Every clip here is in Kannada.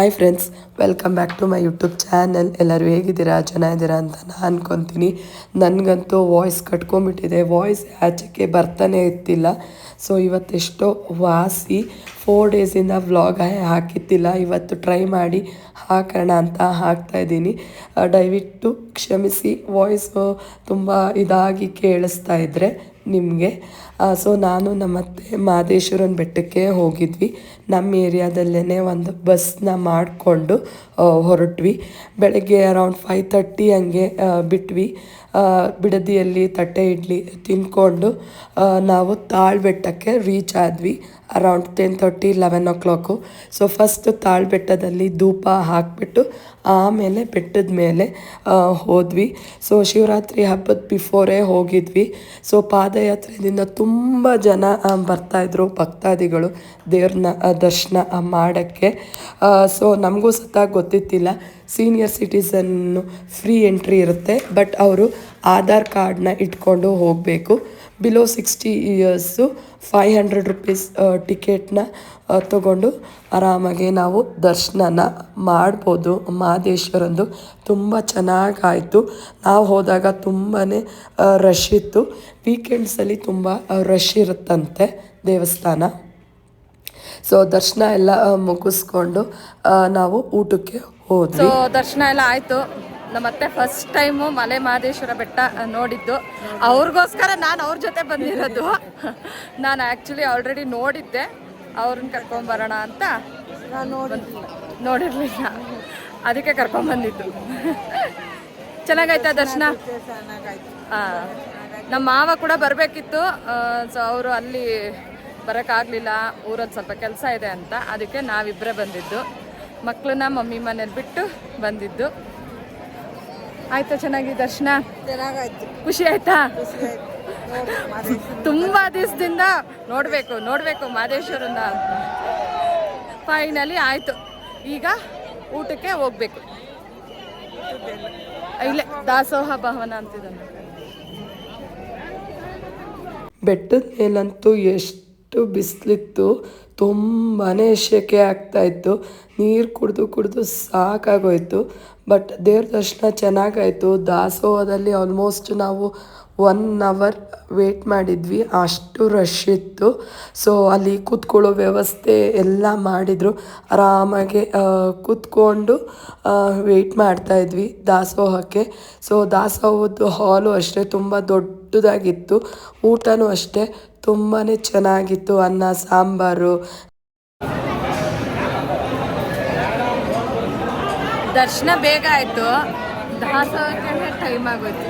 Hi friends welcome back to my YouTube channel ಎಲ್ಲರೂ ಹೇಗಿದ್ದೀರಾ? ಚೆನ್ನಾಗಿದ್ದೀರಾ ಅಂತ ನಾನು ಅನ್ಕೊತೀನಿ. ನನಗಂತೂ ವಾಯ್ಸ್ ಕಟ್ಕೊಂಡ್ಬಿಟ್ಟಿದೆ. ವಾಯ್ಸ್ ಆಚೆಗೆ ಬರ್ತಾನೆ ಇರ್ತಿಲ್ಲ. ಸೊ ಇವತ್ತೆಷ್ಟೋ ವಾಸಿ ಫೋರ್ ಡೇಸಿಂದ ವ್ಲಾಗ್ ಹಾಕಿತ್ತಿಲ್ಲ ಇವತ್ತು ಟ್ರೈ ಮಾಡಿ ಹಾಕೋಣ ಅಂತ ಹಾಕ್ತಾ ಇದ್ದೀನಿ. ದಯವಿಟ್ಟು ಕ್ಷಮಿಸಿ. ವಾಯ್ಸು ತುಂಬ ಇದಾಗಿ ಕೇಳಿಸ್ತಾ ಇದ್ದರೆ ನಿಮಗೆ. ಸೊ ನಾನು ನಮ್ಮತ್ತೆ ಮಾದೇಶ್ವರನ ಬೆಟ್ಟಕ್ಕೆ ಹೋಗಿದ್ವಿ. ನಮ್ಮ ಏರಿಯಾದಲ್ಲೇ ಒಂದು ಬಸ್ನ ಮಾಡಿಕೊಂಡು ಹೊರಟ್ವಿ. ಬೆಳಗ್ಗೆ ಅರೌಂಡ್ ಫೈವ್ ತರ್ಟಿ ಹಂಗೆ ಬಿಟ್ವಿ. ಬಿಡದಿಯಲ್ಲಿ ತಟ್ಟೆ ಇಡ್ಲಿ ತಿಂದ್ಕೊಂಡು ನಾವು ನಾವು ತಾಳ್ಬೆಟ್ಟಕ್ಕೆ ರೀಚ್ ಆದ್ವಿ around ten thirty eleven o'clock so first ತಾಳ್ಬೆಟ್ಟದಲ್ಲಿ ಧೂಪ ಹಾಕಿಬಿಟ್ಟು ಆಮೇಲೆ ಬೆಟ್ಟದ ಮೇಲೆ ಹೋದ್ವಿ. ಸೊ ಶಿವರಾತ್ರಿ ಹಬ್ಬದ ಬಿಫೋರೇ ಹೋಗಿದ್ವಿ. ಸೊ ಪಾದಯಾತ್ರೆಯಿಂದ ತುಂಬ ಜನ ಆ, ಬರ್ತಾಯಿದ್ರು ಭಕ್ತಾದಿಗಳು ದೇವ್ರನ್ನ ದರ್ಶನ ಮಾಡೋಕ್ಕೆ. ಸೊ ನಮಗೂ ಸತ ಗೊತ್ತಿತ್ತಿಲ್ಲ. ಸೀನಿಯರ್ ಸಿಟಿಸನ್ನು ಫ್ರೀ ಎಂಟ್ರಿ ಇರುತ್ತೆ ಬಟ್ ಅವರು ಆಧಾರ್ ಕಾರ್ಡನ್ನ ಇಟ್ಕೊಂಡು ಹೋಗಬೇಕು. Below sixty years five hundred rupees ಟಿಕೆಟ್ನ ತಗೊಂಡು ಆರಾಮಾಗಿ ನಾವು ದರ್ಶನನ ಮಾಡ್ಬೋದು. ಮಹದೇಶ್ವರಂದು ತುಂಬ ಚೆನ್ನಾಗಾಯಿತು. ನಾವು ಹೋದಾಗ ತುಂಬಾ ರಶ್ ಇತ್ತು. ವೀಕೆಂಡ್ಸಲ್ಲಿ ತುಂಬ ರಶ್ ಇರುತ್ತಂತೆ ದೇವಸ್ಥಾನ. ಸೊ ದರ್ಶನ ಎಲ್ಲ ಮುಗಿಸ್ಕೊಂಡು ನಾವು ಊಟಕ್ಕೆ ಹೋದ್ವಿ. ದರ್ಶನ ಎಲ್ಲ ಆಯ್ತು. ನಮ್ಮತ್ತೆ ಫಸ್ಟ್ ಟೈಮು ಮಲೆ ಮಹದೇಶ್ವರ ಬೆಟ್ಟ ನೋಡಿದ್ದು. ಅವ್ರಿಗೋಸ್ಕರ ನಾನು ಅವ್ರ ಜೊತೆ ಬಂದಿರೋದು. ನಾನು ಆ್ಯಕ್ಚುಲಿ ಆಲ್ರೆಡಿ ನೋಡಿದ್ದೆ. ಅವ್ರನ್ನ ಕರ್ಕೊಂಬರೋಣ ಅಂತ ನೋಡಿರಲಿಲ್ಲ. ಅದಕ್ಕೆ ಕರ್ಕೊಂಬಂದಿದ್ದು ಚೆನ್ನಾಗಾಯ್ತಾ ದರ್ಶನ? ಹಾಂ ನಮ್ಮ ಮಾವ ಕೂಡ ಬರಬೇಕಿತ್ತು. ಸೊ ಅವರು ಅಲ್ಲಿ ಬರೋಕ್ಕಾಗಲಿಲ್ಲ. ಊರಲ್ಲಿ ಸ್ವಲ್ಪ ಕೆಲಸ ಇದೆ ಅಂತ. ಅದಕ್ಕೆ ನಾವಿಬ್ಬರೇ ಬಂದಿದ್ದು. ಮಕ್ಕಳನ್ನ ಮಮ್ಮಿ ಮನೇಲಿ ಬಿಟ್ಟು ಬಂದಿದ್ದು. ಆಯ್ತಾ ಚೆನ್ನಾಗಿ ದರ್ಶನ. ಚೆನ್ನಾಗಾಯ್ತು. ಖುಷಿ ಆಯ್ತಾ? ತುಂಬಾ ದಿವಸದಿಂದ ನೋಡಬೇಕು ನೋಡಬೇಕು ಮಾದೇಶ್ವರನ ಫೈನಲಿ ಆಯ್ತು. ಈಗ ಊಟಕ್ಕೆ ಹೋಗ್ಬೇಕು. ಇಲ್ಲೇ ದಾಸೋಹ ಭವನ ಅಂತಿದ್ದಾನೆ ಬೆಟ್ಟದ ಮೇಲಂತೂ ಎಷ್ಟು ಬಿಸಿಲಿತ್ತು ತುಂಬಾ ಸೆಕೆ ಆಗ್ತಾಯಿತ್ತು ನೀರು ಕುಡಿದು ಕುಡಿದು ಸಾಕಾಗೋಯ್ತು. ಬಟ್ ದೇವ್ರ ದರ್ಶನ ಚೆನ್ನಾಗಾಯಿತು. ದಾಸೋಹದಲ್ಲಿ ಆಲ್ಮೋಸ್ಟ್ ನಾವು ಒನ್ ಅವರ್ ವೇಟ್ ಮಾಡಿದ್ವಿ. ಅಷ್ಟು ರಶ್ ಇತ್ತು. ಸೊ ಅಲ್ಲಿ ಕೂತ್ಕೊಳ್ಳೋ ವ್ಯವಸ್ಥೆ ಎಲ್ಲ ಮಾಡಿದರು. ಆರಾಮಾಗಿ ಕೂತ್ಕೊಂಡು ವೆಯ್ಟ್ ಮಾಡ್ತಾಯಿದ್ವಿ ದಾಸೋಹಕ್ಕೆ. ಸೊ ದಾಸೋಹದ್ದು ಹಾಲು ಅಷ್ಟೇ ತುಂಬ ದೊಡ್ಡದಾಗಿತ್ತು. ಊಟನೂ ಅಷ್ಟೇ. ತುಂಬಾ ಚೆನ್ನಾಗಿತ್ತು ಅನ್ನ ಸಾಂಬಾರು. ದರ್ಶನ ಬೇಗ ಆಯ್ತು. ಟೈಮ್ ಆಗೋಯ್ತು.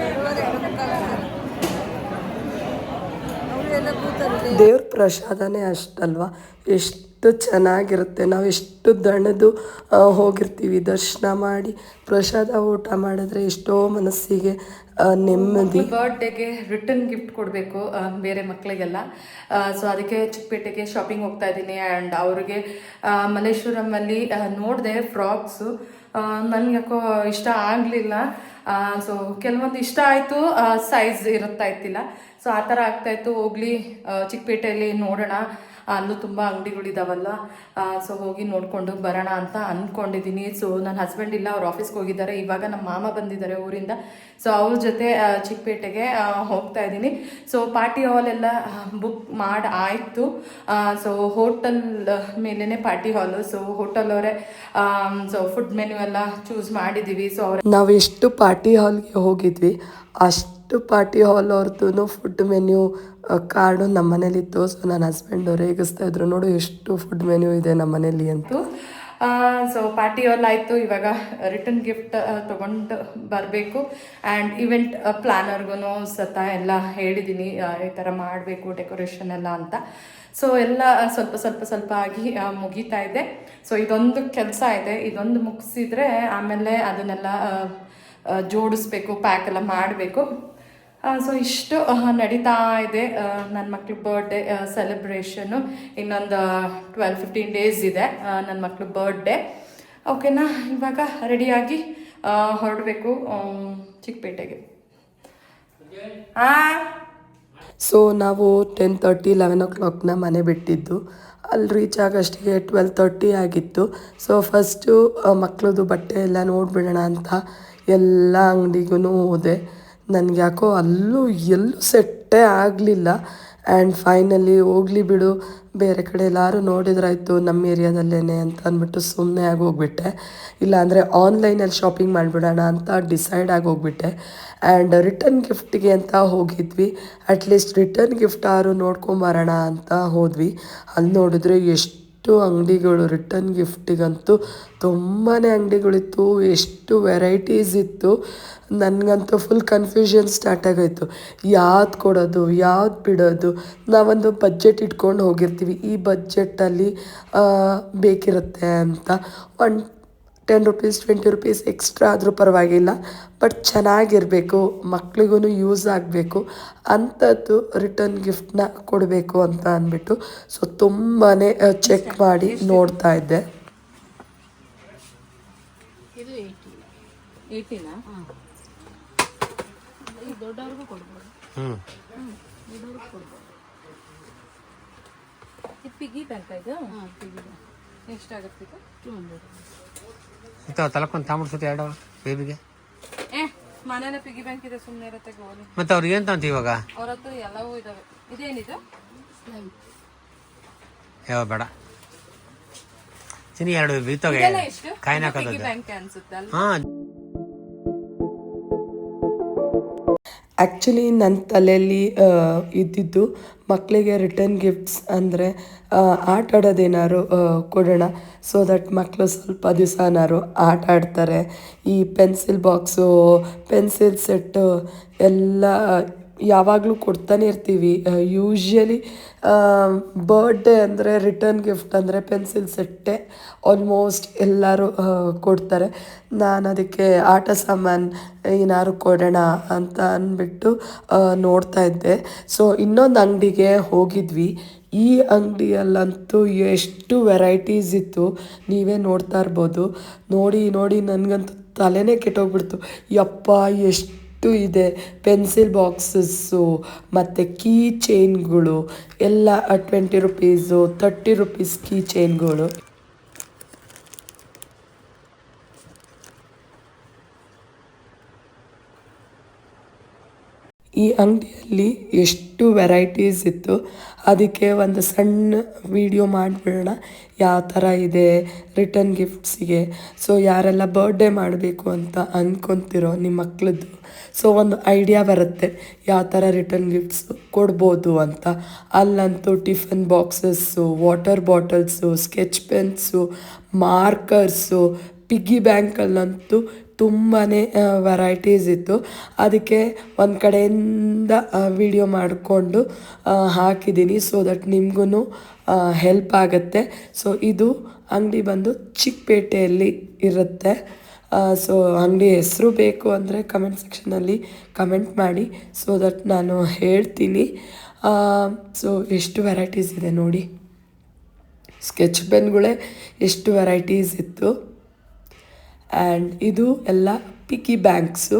ದೇವ್ರ ಪ್ರಸಾದನೇ ಅಷ್ಟಲ್ವಾ? ಎಷ್ಟು ಚೆನ್ನಾಗಿರುತ್ತೆ. ನಾವು ಎಷ್ಟು ದಣದು ಹೋಗಿರ್ತೀವಿ. ದರ್ಶನ ಮಾಡಿ, ಪ್ರಸಾದ ಊಟ ಮಾಡಿದ್ರೆ ಎಷ್ಟೋ ಮನಸ್ಸಿಗೆ ನೆಮ್ಮದಿ. ಬರ್ಡೇಗೆ ರಿಟರ್ನ್ ಗಿಫ್ಟ್ ಕೊಡಬೇಕು ಬೇರೆ ಮಕ್ಕಳಿಗೆಲ್ಲ ಸೊ ಅದಕ್ಕೆ ಚಿಕ್ಕಪೇಟೆಗೆ ಶಾಪಿಂಗ್ ಹೋಗ್ತಾ ಇದ್ದೀನಿ ಆ್ಯಂಡ್ ಅವ್ರಿಗೆ ಮಲ್ಲೇಶ್ವರಮ್ಮಲ್ಲಿ ನೋಡಿದೆ ಫ್ರಾಕ್ಸು ನನಗೆ ಇಷ್ಟ ಆಗಲಿಲ್ಲ. ಸೊ ಕೆಲವೊಂದು ಇಷ್ಟ ಆಯಿತು ಸೈಜ್ ಇರುತ್ತಾ ಇತ್ತಿಲ್ಲ. ಸೊ ಆ ಥರ ಆಗ್ತಾಯಿತ್ತು ಹೋಗ್ಲಿ ಚಿಕ್ಕಪೇಟೆಯಲ್ಲಿ ನೋಡೋಣ. ಅಲ್ಲೂ ತುಂಬ ಅಂಗಡಿಗಳಿದಾವಲ್ಲ ಸೊ ಹೋಗಿ ನೋಡ್ಕೊಂಡು ಬರೋಣ ಅಂತ ಅಂದ್ಕೊಂಡಿದ್ದೀನಿ ಸೊ ನನ್ನ ಹಸ್ಬೆಂಡ್ ಇಲ್ಲ, ಅವ್ರು ಆಫೀಸ್ಗೆ ಹೋಗಿದ್ದಾರೆ. ಇವಾಗ ನಮ್ಮ ಮಾಮ ಬಂದಿದ್ದಾರೆ ಊರಿಂದ. ಸೊ ಅವ್ರ ಜೊತೆ ಚಿಕ್ಕಪೇಟೆಗೆ ಹೋಗ್ತಾ ಇದ್ದೀನಿ. ಸೊ ಪಾರ್ಟಿ ಹಾಲ್ ಎಲ್ಲ ಬುಕ್ ಮಾಡಿ ಆಯಿತು. ಸೊ ಹೋಟೆಲ್ ಮೇಲೇ ಪಾರ್ಟಿ ಹಾಲು ಸೊ ಹೋಟೆಲ್ ಅವರೇ ಸೊ ಫುಡ್ ಮೆನ್ಯೂ ಎಲ್ಲ ಚೂಸ್ ಮಾಡಿದ್ದೀವಿ ಸೊ ಅವ್ರ ನಾವು ಎಷ್ಟು ಪಾರ್ಟಿ ಹಾಲ್ಗೆ ಹೋಗಿದ್ವಿ, ಅಷ್ಟು ಪಾರ್ಟಿ ಹಾಲ್ ಅವ್ರದ್ದು ಫುಡ್ ಮೆನ್ಯೂ ಕಾರ್ಡು ನಮ್ಮ ಮನೇಲಿತ್ತು ಸೊ ನನ್ನ ಹಸ್ಬೆಂಡು ಅವ್ರು ಹೇಗಿಸ್ತಾ ಇದ್ರು ನೋಡು, ಎಷ್ಟು ಫುಡ್ ಮೆನ್ಯೂ ಇದೆ ನಮ್ಮ ಮನೇಲಿ ಅಂತೂ ಸೊ ಪಾರ್ಟಿ ಎಲ್ಲ ಆಯಿತು, ಇವಾಗ ರಿಟರ್ನ್ ಗಿಫ್ಟ್ ತೊಗೊಂಡು ಬರಬೇಕು. ಆ್ಯಂಡ್ ಇವೆಂಟ್ ಪ್ಲ್ಯಾನರ್ಗೂ ಸತ ಎಲ್ಲ ಹೇಳಿದ್ದೀನಿ ಈ ಥರ ಮಾಡಬೇಕು ಡೆಕೋರೇಷನ್ ಎಲ್ಲ ಅಂತ. ಸೊ ಎಲ್ಲ ಸ್ವಲ್ಪ ಸ್ವಲ್ಪ ಸ್ವಲ್ಪ ಆಗಿ ಮುಗಿತಾ ಇದೆ. ಸೊ ಇದೊಂದು ಕೆಲಸ ಇದೆ, ಇದೊಂದು ಮುಗಿಸಿದ್ರೆ ಆಮೇಲೆ ಅದನ್ನೆಲ್ಲ ಜೋಡಿಸ್ಬೇಕು ಪ್ಯಾಕ್ ಎಲ್ಲ ಮಾಡಬೇಕು. ಸೊ ಇಷ್ಟು ನಡೀತಾ ಇದೆ ನನ್ನ ಮಕ್ಳ ಬರ್ಡೇ ಸೆಲೆಬ್ರೇಷನ್ನು ಇನ್ನೊಂದು ಟ್ವೆಲ್ ಫಿಫ್ಟೀನ್ ಡೇಸ್ ಇದೆ ನನ್ನ ಮಕ್ಳ ಬರ್ಡೇ ಓಕೆನಾ ಇವಾಗ ರೆಡಿಯಾಗಿ ಹೊರಡಬೇಕು ಚಿಕ್ಕಪೇಟೆಗೆ. ಸೊ ನಾವು ಟೆನ್ ತರ್ಟಿ ಲೆವೆನ್ ಓ ಕ್ಲಾಕ್ನ ಮನೆ ಬಿಟ್ಟಿದ್ದು. ಅಲ್ಲಿ ರೀಚ್ ಆಗೋಷ್ಟಿಗೆ ಟ್ವೆಲ್ ತರ್ಟಿ ಆಗಿತ್ತು. ಸೊ ಫಸ್ಟು ಮಕ್ಳದ್ದು ಬಟ್ಟೆ ಎಲ್ಲ ನೋಡಿಬಿಡೋಣ ಅಂತ ಎಲ್ಲ ಅಂಗಡಿಗೂ ಹೋದೆ. ನನಗೆ ಯಾಕೋ ಅಲ್ಲೂ ಎಲ್ಲೂ ಸೆಟ್ಟೇ ಆಗಲಿಲ್ಲ. ಆ್ಯಂಡ್ ಫೈನಲಿ ಹೋಗಲಿ ಬಿಡು, ಬೇರೆ ಕಡೆ ಎಲ್ಲರೂ ನೋಡಿದ್ರಾಯ್ತು ನಮ್ಮ ಏರಿಯಾದಲ್ಲೇ ಅಂತ ಅಂದ್ಬಿಟ್ಟು ಸುಮ್ಮನೆ ಆಗಿ ಹೋಗ್ಬಿಟ್ಟೆ. ಇಲ್ಲಾಂದರೆ ಆನ್ಲೈನಲ್ಲಿ ಶಾಪಿಂಗ್ ಮಾಡಿಬಿಡೋಣ ಅಂತ ಡಿಸೈಡ್ ಆಗಿ ಹೋಗ್ಬಿಟ್ಟೆ. ಆ್ಯಂಡ್ ರಿಟರ್ನ್ ಗಿಫ್ಟಿಗೆ ಅಂತ ಹೋಗಿದ್ವಿ. ಅಟ್ಲೀಸ್ಟ್ ರಿಟರ್ನ್ ಗಿಫ್ಟ್ ಆರು ನೋಡ್ಕೊಂಬರೋಣ ಅಂತ ಹೋದ್ವಿ. ಅಲ್ಲಿ ನೋಡಿದ್ರೆ ಎಷ್ಟು ಎಷ್ಟು ಅಂಗಡಿಗಳು ರಿಟರ್ನ್ ಗಿಫ್ಟಿಗಂತೂ ತುಂಬಾ ಅಂಗಡಿಗಳಿತ್ತು, ಎಷ್ಟು ವೆರೈಟೀಸ್ ಇತ್ತು. ನನಗಂತೂ ಫುಲ್ ಕನ್ಫ್ಯೂಷನ್ ಸ್ಟಾರ್ಟ್ ಆಗೋಯ್ತು. ಯಾವ್ದು ಕೊಡೋದು, ಯಾವ್ದು ಬಿಡೋದು. ನಾವೊಂದು ಬಜೆಟ್ ಇಟ್ಕೊಂಡು ಹೋಗಿರ್ತೀವಿ. ಈ ಬಜೆಟಲ್ಲಿ ಬೇಕಿರುತ್ತೆ ಅಂತ. One ten rupees twenty rupees extra ಆದರೂ ಪರವಾಗಿಲ್ಲ. ಬಟ್ ಚೆನ್ನಾಗಿರಬೇಕು. ಮಕ್ಳಿಗೂ ಯೂಸ್ ಆಗಬೇಕು. ಅಂಥದ್ದು ರಿಟರ್ನ್ ಗಿಫ್ಟ್ನ ಕೊಡಬೇಕು ಅಂತ ಅಂದ್ಬಿಟ್ಟು. ಸೊ ತುಂಬಾ ಚೆಕ್ ಮಾಡಿ ನೋಡ್ತಾ ಇದ್ದೆ. ಎಷ್ಟಾಗುತ್ತೆ ಇದು ಟೂ ಹಂಡ್ರೆಡ್ ಇಂಥವು ತಲಕೊಂಡು ತಾಂಬಿಡ್ಸುತ್ತೆ ಎರಡು ಬೇಬಿಗೆ ಏ ಮನೇಲೆ ಪಿಗಿ ಬ್ಯಾಂಕ್ ಇದೆ ಸುಮ್ಮನೆ ಇರುತ್ತೆ ಗೋಲಿ. ಮತ್ತು ಅವ್ರಿಗೆ ಏನು ತಂತಿ ಇವಾಗ? ಅವ್ರ ಹತ್ರ ಎಲ್ಲವೂ ಇದಾವೆ. ಇದೇನಿದು? ಯಾವ ಬೇಡ. ಚಿನಿ ಎರಡು ಬೀತೋಗೆ ಕಾಯಿನ ಹಾಕೋದು ಹಾಂ. ಆ್ಯಕ್ಚುಲಿ ನನ್ನ ತಲೆಯಲ್ಲಿ ಇದ್ದಿದ್ದು ಮಕ್ಕಳಿಗೆ ರಿಟರ್ನ್ ಗಿಫ್ಟ್ಸ್ ಅಂದರೆ ಆಟ ಆಡೋದೇನಾದ್ರು ಕೊಡೋಣ. ಸೊ ದಟ್ ಮಕ್ಕಳು ಸ್ವಲ್ಪ ದಿವಸನಾರು ಆಟ ಆಡ್ತಾರೆ. ಈ ಪೆನ್ಸಿಲ್ ಬಾಕ್ಸು ಪೆನ್ಸಿಲ್ ಸೆಟ್ಟು ಎಲ್ಲ ಯಾವಾಗಲೂ ಕೊಡ್ತಾನೆ ಇರ್ತೀವಿ. ಯೂಶ್ವಲಿ ಬರ್ಡೇ ಅಂದರೆ ರಿಟರ್ನ್ ಗಿಫ್ಟ್ ಅಂದರೆ ಪೆನ್ಸಿಲ್ ಸೆಟ್ಟೆ ಆಲ್ಮೋಸ್ಟ್ ಎಲ್ಲರೂ ಕೊಡ್ತಾರೆ. ನಾನು ಅದಕ್ಕೆ ಆಟ ಸಾಮಾನು ಏನಾದ್ರು ಕೊಡೋಣ ಅಂತ ಅಂದ್ಬಿಟ್ಟು ನೋಡ್ತಾ ಇದ್ದೆ. ಸೊ ಇನ್ನೊಂದು ಅಂಗಡಿಗೆ ಹೋಗಿದ್ವಿ. ಈ ಅಂಗಡಿಯಲ್ಲಂತೂ ಎಷ್ಟು ವೆರೈಟೀಸ್ ಇತ್ತು, ನೀವೇ ನೋಡ್ತಾ ಇರ್ಬೋದು. ನೋಡಿ ನೋಡಿ, ನನಗಂತೂ ತಲೆನೇ ಕೆಟ್ಟೋಗ್ಬಿಡ್ತು. ಯಪ್ಪ, ಎಷ್ಟು ಇದೆ ಪೆನ್ಸಿಲ್ ಬಾಕ್ಸಸ್ಸು ಮತ್ತು ಕೀ ಚೈನ್ಗಳು ಎಲ್ಲ twenty rupees thirty rupees key ಚೈನ್ಗಳು ಈ ಅಂಗಡಿಯಲ್ಲಿ ಎಷ್ಟು ವೆರೈಟೀಸ್ ಇತ್ತು, ಅದಕ್ಕೆ ಒಂದು ಸಣ್ಣ ವಿಡಿಯೋ ಮಾಡಿಬಿಡೋಣ, ಯಾವ ಥರ ಇದೆ ರಿಟರ್ನ್ ಗಿಫ್ಟ್ಸಿಗೆ ಸೊ ಯಾರೆಲ್ಲ ಬರ್ಡೇ ಮಾಡಬೇಕು ಅಂತ ಅಂದ್ಕೊತಿರೋ ನಿಮ್ಮ ಮಕ್ಳದ್ದು. ಸೊ ಒಂದು ಐಡಿಯಾ ಬರುತ್ತೆ, ಯಾವ ಥರ ರಿಟರ್ನ್ ಗಿಫ್ಟ್ಸ್ ಕೊಡ್ಬೋದು ಅಂತ. ಅಲ್ಲಂತೂ tiffin boxes water bottles sketch pens markers piggy ಬ್ಯಾಂಕಲ್ಲಂತೂ ತುಂಬಾ ವೆರೈಟೀಸ್ ಇತ್ತು. ಅದಕ್ಕೆ ಒಂದು ಕಡೆಯಿಂದ ವಿಡಿಯೋ ಮಾಡಿಕೊಂಡು ಹಾಕಿದ್ದೀನಿ ಸೊ ದಟ್ ನಿಮಗೂ ಹೆಲ್ಪ್ ಆಗುತ್ತೆ. ಸೊ ಇದು ಅಂಗಡಿ ಬಂದು ಚಿಕ್ಕಪೇಟೆಯಲ್ಲಿ ಇರುತ್ತೆ. ಸೊ ಅಂಗಡಿ ಹೆಸರು ಬೇಕು ಅಂದರೆ ಕಮೆಂಟ್ ಸೆಕ್ಷನಲ್ಲಿ ಕಮೆಂಟ್ ಮಾಡಿ ಸೊ ದಟ್ ನಾನು ಹೇಳ್ತೀನಿ. ಸೊ ಎಷ್ಟು ವೆರೈಟೀಸ್ ಇದೆ ನೋಡಿ. ಸ್ಕೆಚ್ ಪೆನ್ಗಳೇ ಎಷ್ಟು ವೆರೈಟೀಸ್ ಇತ್ತು. ಆ್ಯಂಡ್ ಇದು ಎಲ್ಲ ಪಿಗ್ಗಿ ಬ್ಯಾಂಕ್ಸು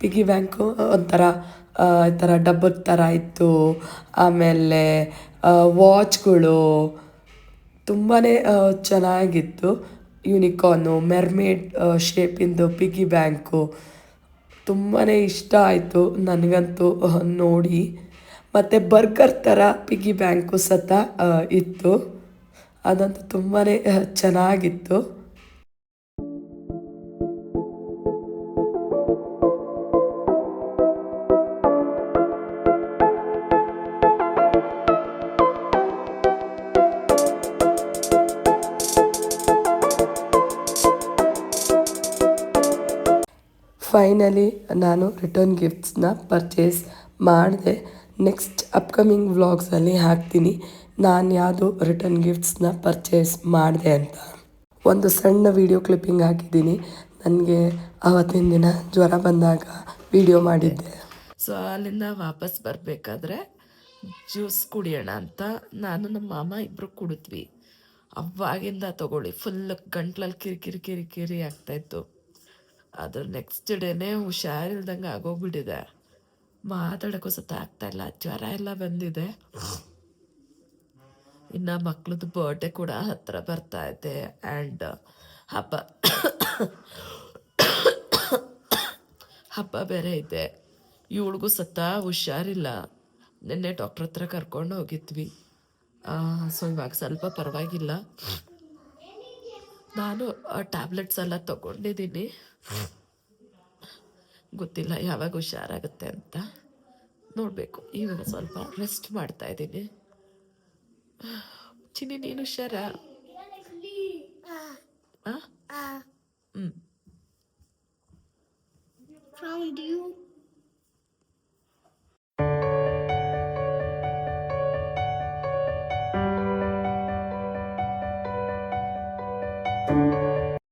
ಪಿಗ್ಗಿ ಬ್ಯಾಂಕು ಒಂಥರ ಈ ಥರ ಡಬ್ಬದ ಥರ ಇತ್ತು. ಆಮೇಲೆ ವಾಚ್ಗಳು ತುಂಬಾ ಚೆನ್ನಾಗಿತ್ತು. ಯೂನಿಕಾರ್ನು ಮೆರ್ಮೇಡ್ ಶೇಪಿಂದು ಪಿಗ್ಗಿ ಬ್ಯಾಂಕು ತುಂಬಾ ಇಷ್ಟ ಆಯಿತು ನನಗಂತೂ ನೋಡಿ. ಮತ್ತು ಬರ್ಗರ್ ಥರ ಪಿಗ್ಗಿ ಬ್ಯಾಂಕು ಸತ ಇತ್ತು. ಅದಂತೂ ತುಂಬಾ ಚೆನ್ನಾಗಿತ್ತು. ಫೈನಲಿ ನಾನು ರಿಟರ್ನ್ ಗಿಫ್ಟ್ಸ್ನ ಪರ್ಚೇಸ್ ಮಾಡಿದೆ. ನೆಕ್ಸ್ಟ್ ಅಪ್ಕಮಿಂಗ್ ವ್ಲಾಗ್ಸಲ್ಲಿ ಹಾಕ್ತೀನಿ. ನಾನು ಯಾವುದು ರಿಟರ್ನ್ ಗಿಫ್ಟ್ಸ್ನ ಪರ್ಚೇಸ್ ಮಾಡಿದೆ ಅಂತ. ಒಂದು ಸಣ್ಣ ವಿಡಿಯೋ ಕ್ಲಿಪ್ಪಿಂಗ್ ಹಾಕಿದ್ದೀನಿ. ನನಗೆ ಆವತ್ತಿನ ದಿನ ಜ್ವರ ಬಂದಾಗ ವಿಡಿಯೋ ಮಾಡಿದ್ದೆ. ಸೊ ಅಲ್ಲಿಂದ ವಾಪಸ್ ಬರಬೇಕಾದ್ರೆ ಜ್ಯೂಸ್ ಕುಡಿಯೋಣ ಅಂತ ನಾನು ನಮ್ಮ ಮಾಮ ಇಬ್ಬರು ಕುಡಿದ್ವಿ. ಅವಾಗಿಂದ ತಗೊಳ್ಳಿ. ಫುಲ್ ಗಂಟ್ಲಲ್ಲಿ ಕಿರಿಕಿರಿ ಕಿರಿಕಿರಿ ಆಗ್ತಾಯಿತ್ತು ಅದ್ರ ನೆಕ್ಸ್ಟ್ ಡೇನೇ ಹುಷಾರಿಲ್ದಂಗೆ ಆಗೋಗ್ಬಿಟ್ಟಿದೆ. ಮಾತಾಡೋಕ್ಕೂ ಸತ ಆಗ್ತಾ ಇಲ್ಲ. ಜ್ವರ ಎಲ್ಲ ಬಂದಿದೆ. ಇನ್ನು ಮಕ್ಳದ್ದು ಬರ್ಡೇ ಕೂಡ ಹತ್ತಿರ ಬರ್ತಾ ಇದೆ. ಆ್ಯಂಡ್ ಹಬ್ಬ ಹಬ್ಬ ಬೇರೆ ಇದೆ. ಇವಳಿಗೂ ಸತ ಹುಷಾರಿಲ್ಲ. ನಿನ್ನೆ ಡಾಕ್ಟ್ರ್ ಹತ್ರ ಕರ್ಕೊಂಡು ಹೋಗಿದ್ವಿ. ಸೊ ಇವಾಗ ಸ್ವಲ್ಪ ಪರವಾಗಿಲ್ಲ. ನಾನು ಟ್ಯಾಬ್ಲೆಟ್ಸ್ ಎಲ್ಲ ತಗೊಂಡಿದ್ದೀನಿ. ಗೊತ್ತಿಲ್ಲ ಯಾವಾಗ ಹುಷಾರಾಗುತ್ತೆ ಅಂತ ನೋಡಬೇಕು. ಇವಾಗ ಸ್ವಲ್ಪ ರೆಸ್ಟ್ ಮಾಡ್ತಾ ಇದ್ದೀನಿ. ಚಿನ್ನಿ ನೀನು ಹುಷಾರಾ? ಹ್ಞೂ.